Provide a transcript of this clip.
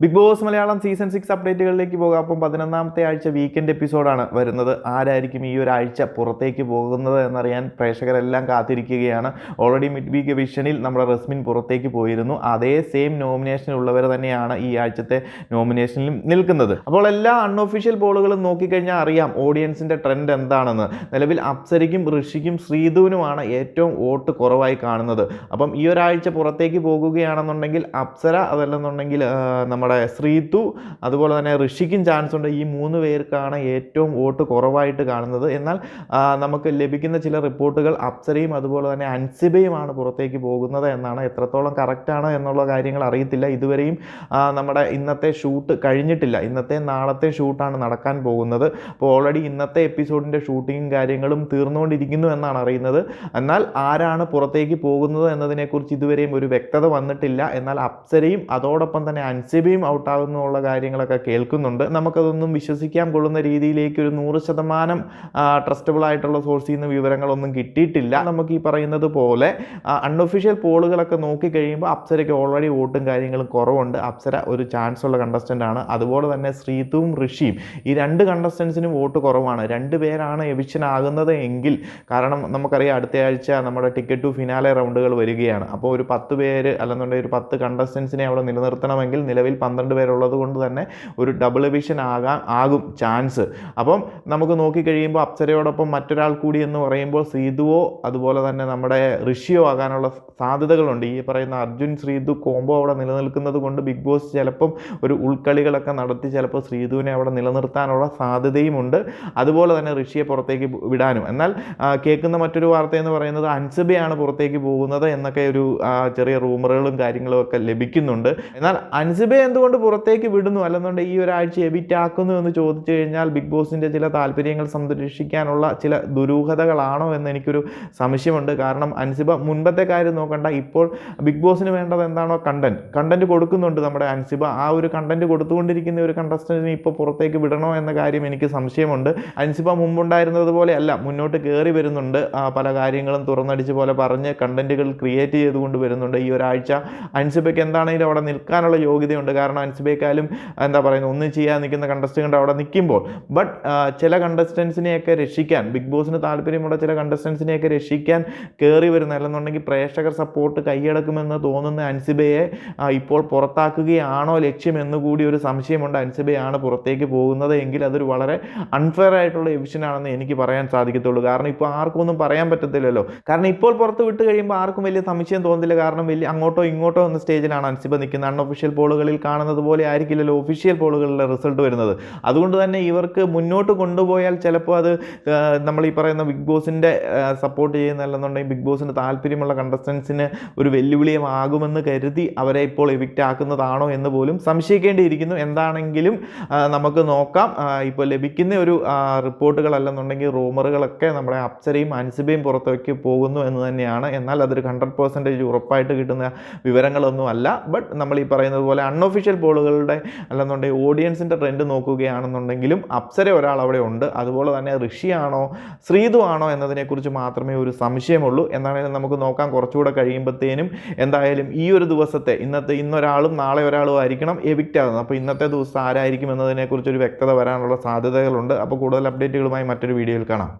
Bigg Boss Malayalam season six അപ്ഡേറ്റുകളിലേക്ക് പോകാം. അപ്പം പതിനൊന്നാമത്തെ ആഴ്ച വീക്കെൻഡ് എപ്പിസോഡാണ് വരുന്നത്. ആരായിരിക്കും ഈ ഒരാഴ്ച പുറത്തേക്ക് പോകുന്നത് എന്നറിയാൻ പ്രേക്ഷകരെല്ലാം കാത്തിരിക്കുകയാണ്. ഓൾറെഡി മിഡ് വീക്ക് വിഷനിൽ നമ്മുടെ റസ്മിൻ പുറത്തേക്ക് പോയിരുന്നു. അതേ സെയിം നോമിനേഷനിലുള്ളവർ തന്നെയാണ് ഈ ആഴ്ചത്തെ നോമിനേഷനിലും നിൽക്കുന്നത്. അപ്പോൾ എല്ലാ അൺഒഫീഷ്യൽ ബോളുകളും നോക്കിക്കഴിഞ്ഞാൽ അറിയാം ഓഡിയൻസിന്റെ ട്രെൻഡ് എന്താണെന്ന്. നിലവിൽ അപ്സരയ്ക്കും ഋഷിക്കും ശ്രീധുവിനുമാണ് ഏറ്റവും വോട്ട് കുറവായി കാണുന്നത്. അപ്പം ഈ ഒരാഴ്ച പുറത്തേക്ക് പോകുകയാണെന്നുണ്ടെങ്കിൽ അപ്സര അതല്ലെന്നുണ്ടെങ്കിൽ ആ, നമ്മുടെ ശ്രീതു അതുപോലെ തന്നെ ഋഷിക്കും ചാൻസ് ഉണ്ട്. ഈ മൂന്ന് പേർക്കാണ് ഏറ്റവും വോട്ട് കുറവായിട്ട് കാണുന്നത്. എന്നാൽ നമുക്ക് ലഭിക്കുന്ന ചില റിപ്പോർട്ടുകൾ അപ്സരയും അതുപോലെ തന്നെ അൻസിബയുമാണ് പുറത്തേക്ക് പോകുന്നത് എന്നാണ് എത്രത്തോളം കറക്റ്റാണ് എന്നുള്ള കാര്യങ്ങൾ അറിയത്തില്ല. ഇതുവരെയും നമ്മുടെ ഇന്നത്തെ ഷൂട്ട് കഴിഞ്ഞിട്ടില്ല. ഇന്നത്തെ നാളത്തെ ഷൂട്ടാണ് നടക്കാൻ പോകുന്നത്. അപ്പോൾ ഓൾറെഡി ഇന്നത്തെ എപ്പിസോഡിന്റെ ഷൂട്ടിങ്ങും കാര്യങ്ങളും തീർന്നുകൊണ്ടിരിക്കുന്നു എന്നാണ് അറിയുന്നത്. എന്നാൽ ആരാണ് പുറത്തേക്ക് പോകുന്നത് എന്നതിനെക്കുറിച്ച് ഇതുവരെയും ഒരു വ്യക്തത വന്നിട്ടില്ല. എന്നാൽ അപ്സരയും അതോടൊപ്പം തന്നെ അൻസിബയും ഔട്ടാകുന്നുള്ള കാര്യങ്ങളൊക്കെ കേൾക്കുന്നുണ്ട്. നമുക്കതൊന്നും വിശ്വസിക്കാൻ കൊള്ളുന്ന രീതിയിലേക്ക് ഒരു നൂറ് ശതമാനം ട്രസ്റ്റബിൾ ആയിട്ടുള്ള സോഴ്സിൽ നിന്ന് വിവരങ്ങളൊന്നും കിട്ടിയിട്ടില്ല. നമുക്ക് ഈ പറയുന്നത് പോലെ അൺഒഫീഷ്യൽ പോളുകളൊക്കെ നോക്കി കഴിയുമ്പോൾ അപ്സരയ്ക്ക് ഓൾറെഡി വോട്ടും കാര്യങ്ങളും കുറവുണ്ട്. അപ്സര ഒരു ചാൻസ് ഉള്ള കണ്ടസ്റ്റന്റ് ആണ്. അതുപോലെ തന്നെ ശ്രീതുവും ഋഷിയും. ഈ രണ്ട് കണ്ടസ്റ്റൻസിനും വോട്ട് കുറവാണ്. രണ്ട് പേരാണ് എവിക്ഷൻ ആകുന്നത് എങ്കിൽ കാരണം നമുക്കറിയാം അടുത്ത ആഴ്ച നമ്മുടെ ടിക്കറ്റ് ടു ഫിനാലെ റൗണ്ടുകൾ വരികയാണ്. അപ്പോൾ ഒരു പത്ത് പേര് അല്ലെന്നുണ്ടെങ്കിൽ ഒരു പത്ത് കണ്ടസ്റ്റൻസിനെ അവിടെ നിലനിർത്തണമെങ്കിൽ നിലവിൽ പന്ത്രണ്ട് പേരുള്ളത് കൊണ്ട് തന്നെ ഒരു ഡബിൾ എവിഷൻ ആകാൻ ആകും ചാൻസ് അപ്പം നമുക്ക് നോക്കിക്കഴിയുമ്പോൾ അപ്സരയോടൊപ്പം മറ്റൊരാൾ കൂടി എന്ന് പറയുമ്പോൾ ശ്രീതുവോ അതുപോലെ തന്നെ നമ്മുടെ ഋഷിയോ ആകാനുള്ള സാധ്യതകളുണ്ട്. ഈ പറയുന്ന അർജുൻ ശ്രീതു കോംബോ അവിടെ നിലനിൽക്കുന്നത് കൊണ്ട് ബിഗ് ബോസ് ചിലപ്പം ഒരു ഉൾക്കളികളൊക്കെ നടത്തി ചിലപ്പോൾ ശ്രീതുവിനെ അവിടെ നിലനിർത്താനുള്ള സാധ്യതയുമുണ്ട്. അതുപോലെ തന്നെ ഋഷിയെ പുറത്തേക്ക് വിടാനും. എന്നാൽ കേൾക്കുന്ന മറ്റൊരു വാർത്ത എന്ന് പറയുന്നത് അൻസബയാണ് പുറത്തേക്ക് പോകുന്നത് എന്നൊക്കെ ഒരു ചെറിയ റൂമറുകളും കാര്യങ്ങളും ഒക്കെ ലഭിക്കുന്നുണ്ട്. എന്നാൽ അൻസിബെ എന്തുകൊണ്ട് പുറത്തേക്ക് വിടുന്നു? അല്ലെന്നുണ്ടെങ്കിൽ ഈ ഒരാഴ്ച എബിറ്റ് ആക്കുന്നു എന്ന് ചോദിച്ചു കഴിഞ്ഞാൽ ബിഗ് ബോസിന്റെ ചില താല്പര്യങ്ങൾ സംരക്ഷിക്കാനുള്ള ചില ദുരൂഹതകളാണോ എന്ന് എനിക്കൊരു സംശയമുണ്ട്. കാരണം അൻസിബ മുൻപത്തെ കാര്യം നോക്കണ്ട. ഇപ്പോൾ ബിഗ് ബോസിന് വേണ്ടത് എന്താണോ കണ്ടന്റ് കണ്ടന്റ് കൊടുക്കുന്നുണ്ട് നമ്മുടെ അൻസിബ. ആ ഒരു കണ്ടന്റ് കൊടുത്തുകൊണ്ടിരിക്കുന്ന ഒരു കണ്ടസ്റ്റന്റിനെ ഇപ്പോൾ പുറത്തേക്ക് വിടണോ എന്ന കാര്യം എനിക്ക് സംശയമുണ്ട്. അൻസിബ മുമ്പുണ്ടായിരുന്നത് പോലെയല്ല മുന്നോട്ട് കയറി വരുന്നുണ്ട്. പല കാര്യങ്ങളും തുറന്നടിച്ച് പോലെ പറഞ്ഞ് കണ്ടന്റുകൾ ക്രിയേറ്റ് ചെയ്തുകൊണ്ട് വരുന്നുണ്ട്. ഈ ഒരാഴ്ച അൻസിബയ്ക്ക് എന്താണെങ്കിലും അവിടെ നിൽക്കാനുള്ള യോഗ്യതയുണ്ട്. കാരണം അൻസിബയെക്കാളും എന്താ പറയുന്നത് ഒന്നും ചെയ്യാൻ നിൽക്കുന്ന കണ്ടസ്റ്റന്റ് അവിടെ നിൽക്കുമ്പോൾ. ബട്ട് ചില കണ്ടസ്റ്റൻസിനെയൊക്കെ രക്ഷിക്കാൻ ബിഗ് ബോസിന് താല്പര്യമുള്ള ചില കണ്ടസ്റ്റൻസിനെയൊക്കെ രക്ഷിക്കാൻ കയറി വരുന്ന അല്ലെന്നുണ്ടെങ്കിൽ പ്രേക്ഷകർ സപ്പോർട്ട് കൈയടക്കുമെന്ന് തോന്നുന്ന അൻസിബയെ ഇപ്പോൾ പുറത്താക്കുകയാണോ ലക്ഷ്യം എന്നുകൂടി ഒരു സംശയമുണ്ട്. അൻസിബയാണ് പുറത്തേക്ക് പോകുന്നത് എങ്കിൽ അതൊരു വളരെ അൺഫെയർ ആയിട്ടുള്ള എവിഷനാണെന്ന് എനിക്ക് പറയാൻ സാധിക്കത്തുള്ളൂ. കാരണം ഇപ്പോൾ ആർക്കും ഒന്നും പറയാൻ പറ്റത്തില്ലല്ലോ. കാരണം ഇപ്പോൾ പുറത്ത് വിട്ട് കഴിയുമ്പോൾ ആർക്കും വലിയ സംശയം തോന്നുന്നില്ല കാരണം വലിയ അങ്ങോട്ടോ ഇങ്ങോട്ടോ എന്ന സ്റ്റേജിലാണ് അൻസിബ നിൽക്കുന്നത്. അൺഒഫീഷ്യൽ പോളുകളിൽ കാണുന്നത് പോലെ ആയിരിക്കില്ലല്ലോ ഒഫീഷ്യൽ പോളുകളിലെ റിസൾട്ട് വരുന്നത്. അതുകൊണ്ട് തന്നെ ഇവർക്ക് മുന്നോട്ട് കൊണ്ടുപോയാൽ ചിലപ്പോൾ അത് നമ്മൾ ഈ പറയുന്ന ബിഗ് ബോസിന്റെ സപ്പോർട്ട് ചെയ്യുന്നല്ലെന്നുണ്ടെങ്കിൽ ബിഗ് ബോസിന് താല്പര്യമുള്ള കണ്ടസ്റ്റൻസിന് ഒരു വെല്ലുവിളിയാകുമെന്ന് കരുതി അവരെ ഇപ്പോൾ എവിക്റ്റ് ആക്കുന്നതാണോ എന്ന് പോലും സംശയിക്കേണ്ടിയിരിക്കുന്നു. എന്താണെങ്കിലും നമുക്ക് നോക്കാം. ഇപ്പോൾ ലഭിക്കുന്ന ഒരു റിപ്പോർട്ടുകളല്ലെന്നുണ്ടെങ്കിൽ റൂമറുകളൊക്കെ നമ്മുടെ അപ്സരയും അൻസിബയും പുറത്തേക്ക് പോകുന്നു എന്ന് തന്നെയാണ്. എന്നാൽ അതൊരു ഹൺഡ്രഡ് പെർസെന്റേജ് ഉറപ്പായിട്ട് കിട്ടുന്ന വിവരങ്ങളൊന്നും അല്ല ബട്ട് നമ്മൾ ഈ പറയുന്നത് പോലെ അൺഒഫീഷ്യൽ പോളുകളുടെ അല്ലെന്നുണ്ടെങ്കിൽ ഓഡിയൻസിന്റെ ട്രെൻഡ് നോക്കുകയാണെന്നുണ്ടെങ്കിലും അപ്സര ഒരാൾ അവിടെ ഉണ്ട്. അതുപോലെ തന്നെ ഋഷിയാണോ ശ്രീതു ആണോ എന്നതിനെക്കുറിച്ച് മാത്രമേ ഒരു സംശയമുള്ളൂ. എന്താണെങ്കിലും നമുക്ക് നോക്കാൻ കുറച്ചുകൂടെ കഴിയുമ്പോഴത്തേനും എന്തായാലും ഈ ഒരു ദിവസത്തെ ഇന്നത്തെ ഇന്നൊരാളും നാളെ ഒരാളും ആയിരിക്കണം എവിക്റ്റ് ആകുന്നത്. അപ്പോൾ ഇന്നത്തെ ദിവസം ആരായിരിക്കും എന്നതിനെക്കുറിച്ചൊരു വ്യക്തത വരാനുള്ള സാധ്യതകളുണ്ട്. അപ്പോൾ കൂടുതൽ അപ്ഡേറ്റുകളുമായി മറ്റൊരു വീഡിയോയിൽ കാണാം.